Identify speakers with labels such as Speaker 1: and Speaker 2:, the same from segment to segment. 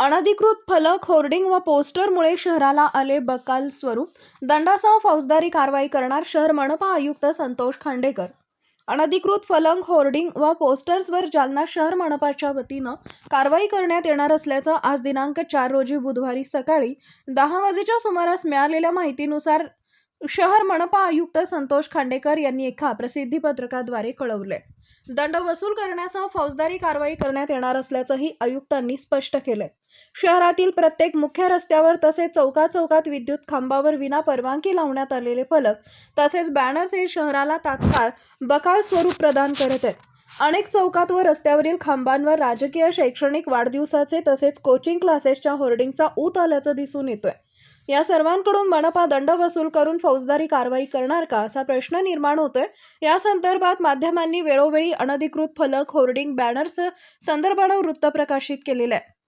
Speaker 1: अनधिकृत फलक होर्डिंग व पोस्टरमुळे शहराला आले बकाल स्वरूप. दंडासह फौजदारी कारवाई करणार शहर मनपा आयुक्त संतोष खांडेकर. अनधिकृत फलक होर्डिंग व पोस्टर्सवर जालना शहर मनपाच्या वतीनं कारवाई करण्यात येणार असल्याचं आज दिनांक चार रोजी बुधवारी सकाळी दहा वाजेच्या सुमारास मिळालेल्या माहितीनुसार शहर मनपा आयुक्त संतोष खांडेकर यांनी एका प्रसिद्धी पत्रकाद्वारे कळवले. दंड वसूल करण्यासह फौजदारी कारवाई करण्यात येणार असल्याचंही आयुक्तांनी स्पष्ट केलंय. शहरातील प्रत्येक मुख्य रस्त्यावर तसेच चौका चौकात विद्युत खांबावर विना परवानगी लावण्यात आलेले फलक तसेच बॅनर्स हे शहराला तात्काळ बकाळ स्वरूप प्रदान करत आहेत. अनेक चौकात व रस्त्यावरील खांबांवर राजकीय शैक्षणिक वाढदिवसाचे तसेच कोचिंग क्लासेसच्या होर्डिंगचा ऊत आल्याचं दिसून येतोय. या सर्वांकडून मनपा दंड वसूल करून फौजदारी कारवाई करणार का असा प्रश्न निर्माण होतोय. या संदर्भात माध्यमांनी वेळोवेळी अनधिकृत फलक होर्डिंग बॅनर्स संदर्भानं वृत्त प्रकाशित केलेलं आहे.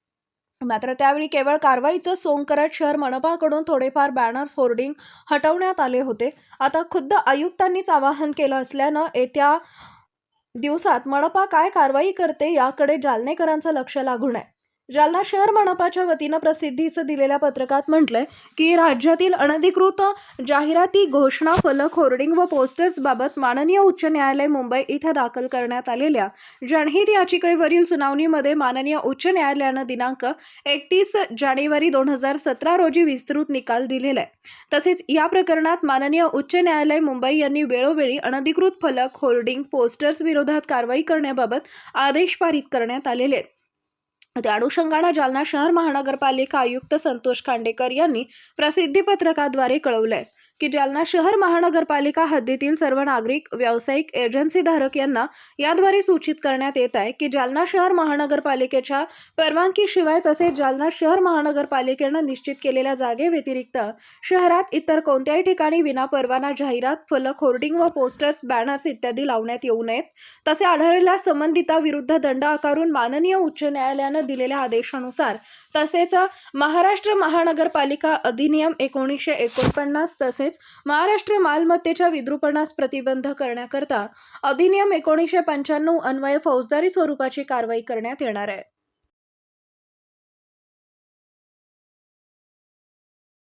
Speaker 1: मात्र त्यावेळी केवळ कारवाईचं सोंग करत शहर मनपाकडून थोडेफार बॅनर्स होर्डिंग हटवण्यात आले होते. आता खुद्द आयुक्तांनीच आवाहन केलं असल्यानं येत्या दिवसात मनपा काय कारवाई करते याकडे जालनेकरांचं लक्ष लागून आहे. जालना शहर मनपाच्या वतीनं प्रसिद्धीचं दिलेल्या पत्रकात म्हटलंय की राज्यातील अनधिकृत जाहिराती घोषणा फलक होर्डिंग व पोस्टर्स बाबत माननीय उच्च न्यायालय मुंबई इथं दाखल करण्यात आलेल्या जनहित याचिकेवरील सुनावणीमध्ये माननीय उच्च न्यायालयानं दिनांक एकतीस जानेवारी दोन हजार सतरा रोजी विस्तृत निकाल दिलेला आहे तसेच या प्रकरणात माननीय उच्च न्यायालय मुंबई यांनी वेळोवेळी अनधिकृत फलक होर्डिंग पोस्टर्स विरोधात कारवाई करण्याबाबत आदेश पारित करण्यात आलेले आहेत. त्या अनुषंगानं जालना शहर महानगरपालिका आयुक्त संतोष खांडेकर यांनी प्रसिद्धी पत्रकाद्वारे आहे की जालना शहर महानगरपालिका हद्दीतील सर्व नागरिक व्यावसायिक एजन्सीधारक यांना याद्वारे सूचित करण्यात येत आहे की जालना शहर महानगरपालिकेच्या परवानगीशिवाय तसेच जालना शहर महानगरपालिकेनं निश्चित केलेल्या जागेव्यतिरिक्त शहरात इतर कोणत्याही ठिकाणी विनापरवाना जाहिरात फलक होर्डिंग व पोस्टर्स बॅनर्स इत्यादी लावण्यात येऊ नयेत. तसे आढळलेल्या संबंधिताविरुद्ध दंड आकारून माननीय उच्च न्यायालयानं दिलेल्या आदेशानुसार तसेच महाराष्ट्र महानगरपालिका अधिनियम एकोणीसशे एकोणपन्नास तसेच तसेच महाराष्ट्र मालमत्तेच्या विद्रुपणास प्रतिबंध करण्याकरता अधिनियम एकोणीसशे पंच्याण्णव अन्वये फौजदारी स्वरूपाची कारवाई करण्यात येणार आहे.